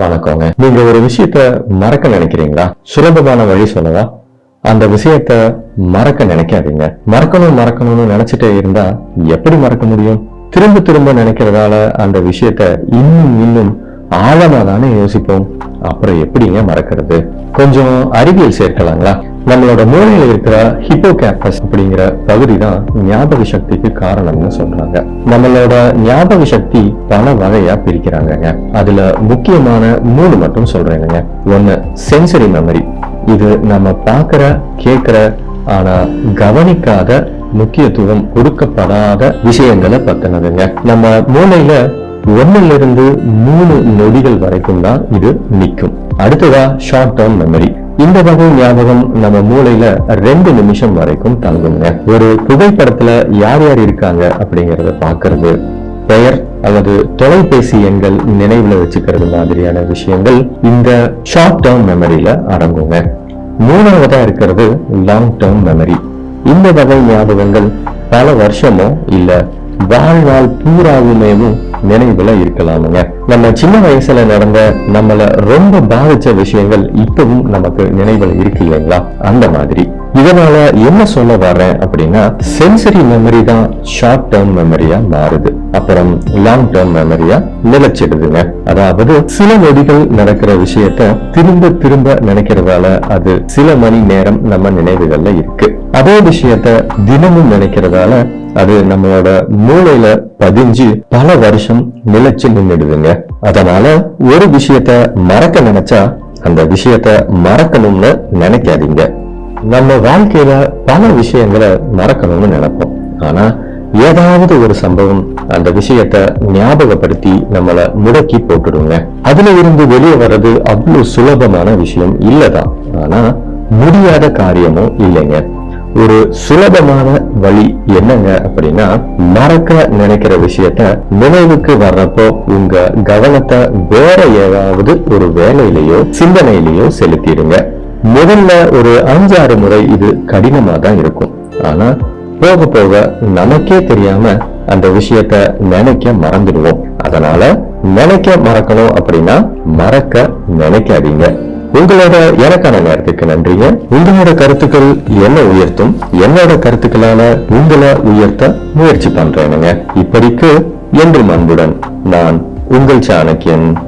வணக்கங்க. நீங்க ஒரு விஷயத்த மறக்க நினைக்கிறீங்களா? சுலபமான வழி சொல்லவா அந்த விஷயத்த மறக்க நினைக்காதீங்க. மறக்கணும் மறக்கணும்னு நினைச்சிட்டே இருந்தா எப்படி மறக்க முடியும்? திரும்ப திரும்ப நினைக்கிறதால அந்த விஷயத்த இன்னும் இன்னும் ஆழமா தானே யோசிப்போம். அப்புறம் எப்படிங்க மறக்கிறது? கொஞ்சம் அறிவியல் சேர்க்கலாங்களா? நம்மளோட மூளையில இருக்கிற ஹிப்போகேம்பஸ் அப்படிங்கிற பகுதி தான் ஞாபக சக்திக்கு காரணம்னு சொல்றாங்க. நம்மளோட ஞாபக சக்தி பல வகையா பிரிக்கிறாங்கங்க. அதுல முக்கியமான மூணு மட்டும் சொல்றேங்க. ஒன்னு சென்சரி மெமரி இது நம்ம பார்க்கிற கேட்கிற ஆனா கவனிக்காத முக்கியத்துவம் கொடுக்கப்படாத விஷயங்களை பத்தினதுங்க. நம்ம மூளையில ஒண்ணுல இருந்து மூணு நொடிகள் வரைக்கும் தான் இது நிக்கும். அடுத்ததா ஷார்ட் டேர்ம் மெமரி இந்த வகை ஞாபகம் நம்ம மூளையில ரெண்டு நிமிஷம் வரைக்கும் தங்குங்க. ஒரு புகைப்படத்துல யார் யார் இருக்காங்க அப்படிங்கறத பாக்குறது பெயர் அல்லது தொலைபேசி எண்கள் நினைவுல வச்சுக்கிறது மாதிரியான விஷயங்கள் இந்த ஷார்ட் டேர்ம் மெமரியில அடங்குங்க. மூணாவதா இருக்கிறது லாங் டேர்ம் மெமரி இந்த வகை ஞாபகங்கள் பல வருஷமோ இல்ல வாழ்நாள் பூராவுமேவும் நினைவுல இருக்கலாமுங்க நம்ம சின்ன வயசுல நடந்த நம்மள ரொம்ப பாதிச்ச விஷயங்கள் இப்பவும் நமக்கு நினைவுல இருக்கு இல்லைங்களா? அந்த மாதிரி. இதனால என்ன சொல்ல வர்றேன் அப்படின்னா சென்சரி மெமரி தான் ஷார்ட் டேர்ம் மெமரியா மாறுது. அப்புறம் லாங் டேர்ம் மெமரியா நிலைச்சிடுதுங்க. அதாவது சில நொடிகள் நடக்கிற விஷயத்த திரும்ப திரும்ப நினைக்கிறதால அது சில மணி நேரம் நம்ம நினைவுகள்ல இருக்கு. அதே விஷயத்த தினமும் நினைக்கிறதால அது நம்மளோட மூளையில பதிஞ்சு பல வருஷம் நிலைச்சு நின்றுடுதுங்க அதனால ஒரு விஷயத்த மறக்க நினைச்சா அந்த விஷயத்த மறக்கணும்னு நினைக்காதீங்க. நம்ம வாழ்க்கையில பல விஷயங்களை மறக்கணும்னு நினைப்போம். ஆனா ஏதாவது ஒரு சம்பவம் அந்த விஷயத்த ஞாபகப்படுத்தி நம்மள முடக்கி போட்டுடுங்க. அதுல இருந்து வெளியே வர்றது அவ்வளவு சுலபமான விஷயம் இல்லதான். ஆனா முடியாத காரியமும் இல்லைங்க. ஒரு சுலபமான வழி என்னங்க அப்படின்னா மறக்க நினைக்கிற விஷயத்த நினைவுக்கு வர்றப்போ உங்க கவனத்தை வேற ஏதாவது ஒரு வேலையிலேயோ சிந்தனையிலேயோ செலுத்திடுங்க. முதல்ல ஒரு அஞ்சாறு முறை இது கடினமா தான் இருக்கும். ஆனா போக போக நமக்கே தெரியாம அந்த விஷயத்த நினைக்க மறந்துடுவோம். அதனால நினைக்க மறக்கணும் அப்படின்னா மறக்க நினைக்காதீங்க. உங்களோட எனக்கான நேரத்துக்கு நன்றிங்க. உங்களோட கருத்துக்கள் என்ன உயர்த்தும்? என்னோட கருத்துக்களால உங்களை உயர்த்த முயற்சி பண்றேனுங்க. இப்படிக்கு என்றும் அன்புடன் நான் உங்கள் சாணக்கியன்.